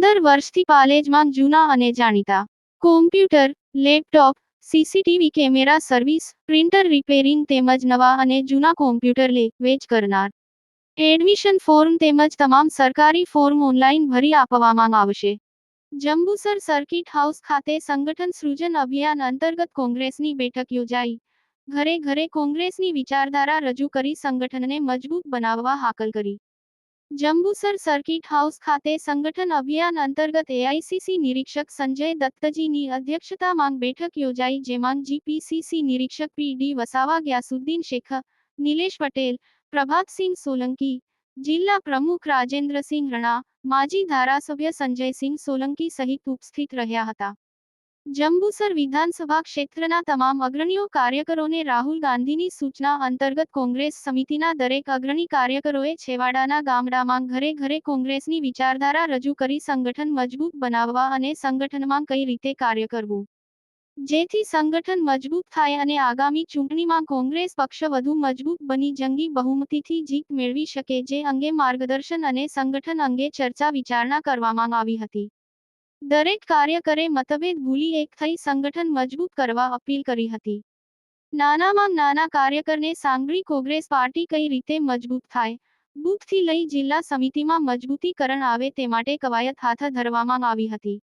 વર્ષથી પાલેજમાં જૂના અને જાણીતા. Computer laptop CCTV camera service printer repairing તેમજ નવા અને જૂના કોમ્પ્યુટર લે, વેચ કરનાર. એડમિશન ફોર્મ તેમજ તમામ સરકારી ફોર્મ ઓનલાઈન ભરી આપવામાં આવશે. જંબુસર સર્કિટ હાઉસ ખાતે સંગઠન સૃજન અભિયાન અંતર્ગત કોંગ્રેસની બેઠક યોજાઈ. ઘરે ઘરે કોંગ્રેસની વિચારધારા રજૂ કરી સંગઠનને મજબૂત બનાવવા હાકલ કરી. જંબુસર સર્કિટ હાઉસ ખાતે સંગઠન અભિયાન અંતર્ગત એઆઈસીસી નિરીક્ષક સંજય દત્તજીની અધ્યક્ષતામાં બેઠક યોજાઈ, જેમાં જીપીસીસી નિરીક્ષક પી ડી વસાવા, ગ્યાસુદ્દીન શેખ, નિલેશ પટેલ, પ્રભાતસિંહ સોલંકી, જિલ્લા પ્રમુખ રાજેન્દ્રસિંહ રણા, માજી ધારાસભ્ય સંજયસિંહ સોલંકી સહિત ઉપસ્થિત રહ્યા હતા. જંબુસર વિધાનસભા ક્ષેત્રના તમામ અગ્રણીઓ કાર્યકરોને રાહુલ ગાંધીની સૂચના અંતર્ગત કોંગ્રેસ સમિતિના દરેક અગ્રણી કાર્યકરોએ છેવાડાના ગામડામાં ઘરે ઘરે કોંગ્રેસની વિચારધારા રજૂ કરી સંગઠન મજબૂત બનાવવા અને સંગઠનમાં કઈ રીતે કાર્ય કરવું. જેથી સંગઠન મજબૂત થાય અને આગામી ચૂંટણીમાં કોંગ્રેસ પક્ષ વધુ મજબૂત બની જંગી બહુમતીથી જીત મેળવી શકે જે અંગે માર્ગદર્શન અને સંગઠન અંગે ચર્ચા વિચારણા કરવામાં આવી હતી. દરેક કાર્યકરે મતભેદ ભૂલી એક થઈ સંગઠન મજબૂત કરવા અપીલ કરી હતી. નાનામાં નાના કાર્યકરને સાંગળી કોંગ્રેસ પાર્ટી કઈ રીતે મજબૂત થાય? બુથથી લઈ જિલ્લા સમિતિમાં મજબૂતીકરણ આવે તે માટે કવાયત હાથ ધરવામાં આવી હતી.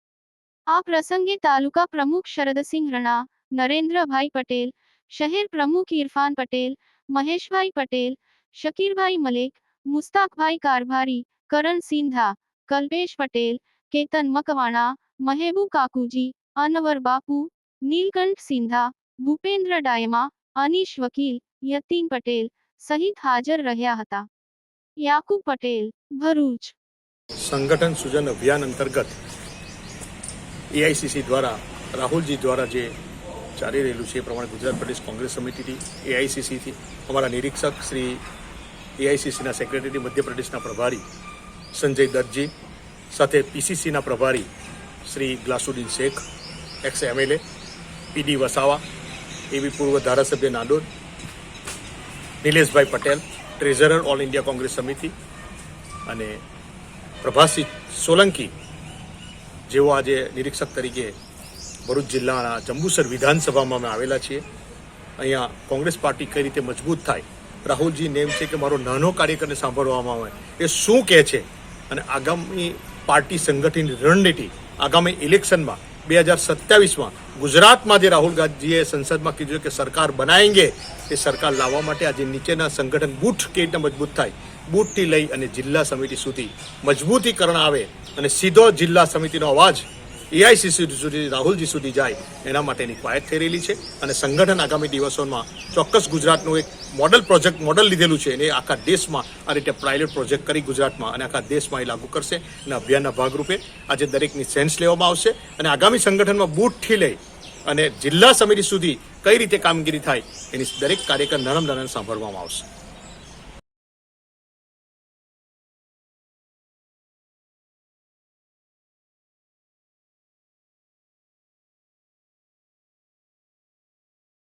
આ પ્રસંગે તાલુકા પ્રમુખ શરદસિંહ રણા, નરેન્દ્રભાઈ પટેલ, શહેર પ્રમુખ ઇરફાન પટેલ, મહેશભાઈ પટેલ, શકીરભાઈ મલેક, મુસ્તાકભાઈ કારભારી કરણ સિંધા કલ્પેશ પટેલ કેતન મકવાણા મહેબુ કાકુજી અનવર બાપુ નીલકંઠ સિંધા ભૂપેન્દ્ર ડાયમા અનીશ વકીલ યતીન પટેલ સહિત હાજર રહ્યા હતા યાકુબ પટેલ ભરૂચ સંગઠન સૂજન અભિયાન અંતર્ગત એઆઈસીસી દ્વારા રાહુલજી દ્વારા જે ચાલી રહેલું છે એ પ્રમાણે ગુજરાત પ્રદેશ કોંગ્રેસ સમિતિથી એઆઈસીસીથી અમારા નિરીક્ષક શ્રી એઆઈસીસીના સેક્રેટરી મધ્યપ્રદેશના પ્રભારી સંજય દત્તજી સાથે પીસીસીના પ્રભારી Shri Gyasuddin Shaikh ex MLA PD Vasava એવી પૂર્વ ધારાસભ્ય Nandod Nileshbhai Patel, treasurer all India Congress સમિતિ અને પ્રભાસિંહ સોલંકી, જેઓ આજે નિરીક્ષક તરીકે ભરૂચ જિલ્લાના જંબુસર વિધાનસભામાં અમે આવેલા છીએ. અહીંયા કોંગ્રેસ પાર્ટી કઈ રીતે મજબૂત થાય? રાહુલજી, નેમ છે કે મારો નાનો કાર્યકરને સાંભળવામાં આવે? એ શું કહે છે? અને આગામી પાર્ટી સંગઠનની રણનીતિ આગામી ઇલેક્શનમાં બે હજાર સત્યાવીસમાં ગુજરાતમાં જે રાહુલ ગાંધીએ સંસદમાં કીધું કે સરકાર બનાવેંગે એ સરકાર લાવવા માટે આજે નીચેના સંગઠન બૂથ કેવી રીતે મજબૂત થાય બૂથથી લઈ અને જિલ્લા સમિતિ સુધી મજબૂતીકરણ આવે અને સીધો જિલ્લા સમિતિનો અવાજ એઆઈસીસી સુધી, રાહુલજી સુધી જાય, એના માટેની કવાયત થઈ રહેલી છે. અને સંગઠન આગામી દિવસોમાં ચોક્કસ ગુજરાતનું એક મોડલ પ્રોજેક્ટ મોડલ લીધેલું છે. એને આખા દેશમાં આ રીતે પાયલટ પ્રોજેક્ટ કરી ગુજરાતમાં અને આખા દેશમાં એ લાગુ કરશે અને અભિયાનના ભાગરૂપે આજે દરેકની સેન્સ લેવામાં આવશે. અને આગામી સંગઠનમાં બૂથથી લઈ અને જિલ્લા સમિતિ સુધી કઈ રીતે કામગીરી થાય એની દરેક કાર્યક્રમ નરમ નરમ સાંભળવામાં આવશે.